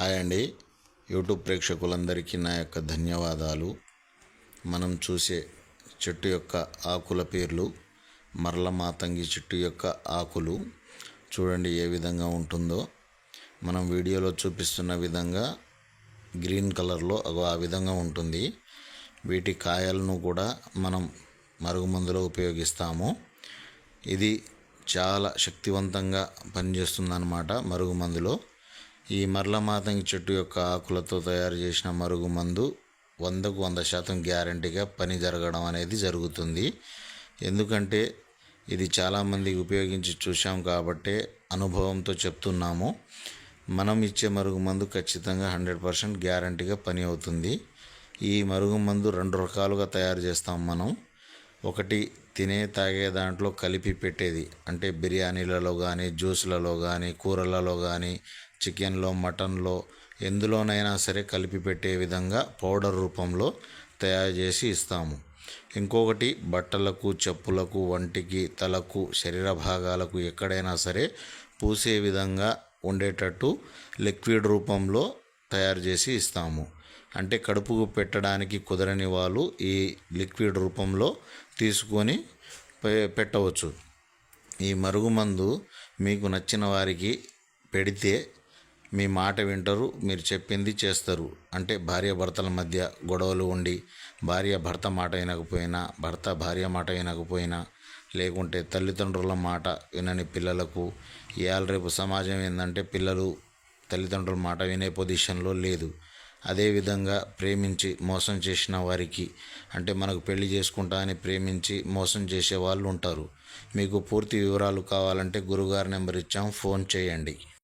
Hi అండి. YouTube ప్రేక్షకులందరికీ నా యొక్క ధన్యవాదాలు. మనం చూసే చెట్టు యొక్క ఆకుల పేర్లు మరల మాతంగి చెట్టు యొక్క ఆకులు చూడండి ఏ విధంగా ఉంటుందో. మనం వీడియోలో చూపిస్తున్న విధంగా గ్రీన్ కలర్లో అగో ఆ విధంగా ఉంటుంది. వీటి కాయలను కూడా మనం మరుగుమందులో ఉపయోగిస్తాము. ఇది చాలా శక్తివంతంగా పనిచేస్తుందన్నమాట మరుగుమందులో. ఈ మరలమాతంగి చెట్టు యొక్క ఆకులతో తయారు చేసిన మరుగుమందు వందకు వంద శాతం గ్యారంటీగా పని జరగడం అనేది జరుగుతుంది. ఎందుకంటే ఇది చాలామంది ఉపయోగించి చూసాం కాబట్టే అనుభవంతో చెప్తున్నాము. మనం ఇచ్చే మరుగుమందు ఖచ్చితంగా హండ్రెడ్ పర్సెంట్ గ్యారంటీగా పని అవుతుంది. ఈ మరుగుమందు రెండు రకాలుగా తయారు చేస్తాం మనం. ఒకటి తినే తాగే దాంట్లో కలిపి పెట్టేది. అంటే బిర్యానీలలో కానీ జ్యూస్లలో కానీ కూరలలో కానీ చికెన్లో మటన్లో ఎందులోనైనా సరే కలిపి పెట్టే విధంగా పౌడర్ రూపంలో తయారు చేసి ఇస్తాము. ఇంకొకటి బట్టలకు చెప్పులకు వంటికి తలకు శరీర భాగాలకు ఎక్కడైనా సరే పూసే విధంగా ఉండేటట్టు లిక్విడ్ రూపంలో తయారు చేసి ఇస్తాము. అంటే కడుపుకు పెట్టడానికి కుదరని వాళ్ళు ఈ లిక్విడ్ రూపంలో తీసుకొని పె- పెట్టవచ్చు. ఈ మరుగుమందు మీకు నచ్చిన వారికి పెడితే మీ మాట వింటారు మీరు చెప్పింది చేస్తారు. అంటే భార్య భర్తల మధ్య గొడవలు ఉండి భార్య భర్త మాట వినకపోయినా భర్త భార్య మాట వినకపోయినా లేకుంటే తల్లిదండ్రుల మాట వినని పిల్లలకు ఇవాళ రేపు సమాజం ఏంటంటే పిల్లలు తల్లిదండ్రుల మాట వినే పొజిషన్లో లేదు. అదేవిధంగా ప్రేమించి మోసం చేసిన వారికి అంటే మనకు పెళ్ళి చేసుకుంటా అని ప్రేమించి మోసం చేసే వాళ్ళు ఉంటారు. మీకు పూర్తి వివరాలు కావాలంటే గురుగారి నెంబర్ ఇచ్చాం ఫోన్ చేయండి.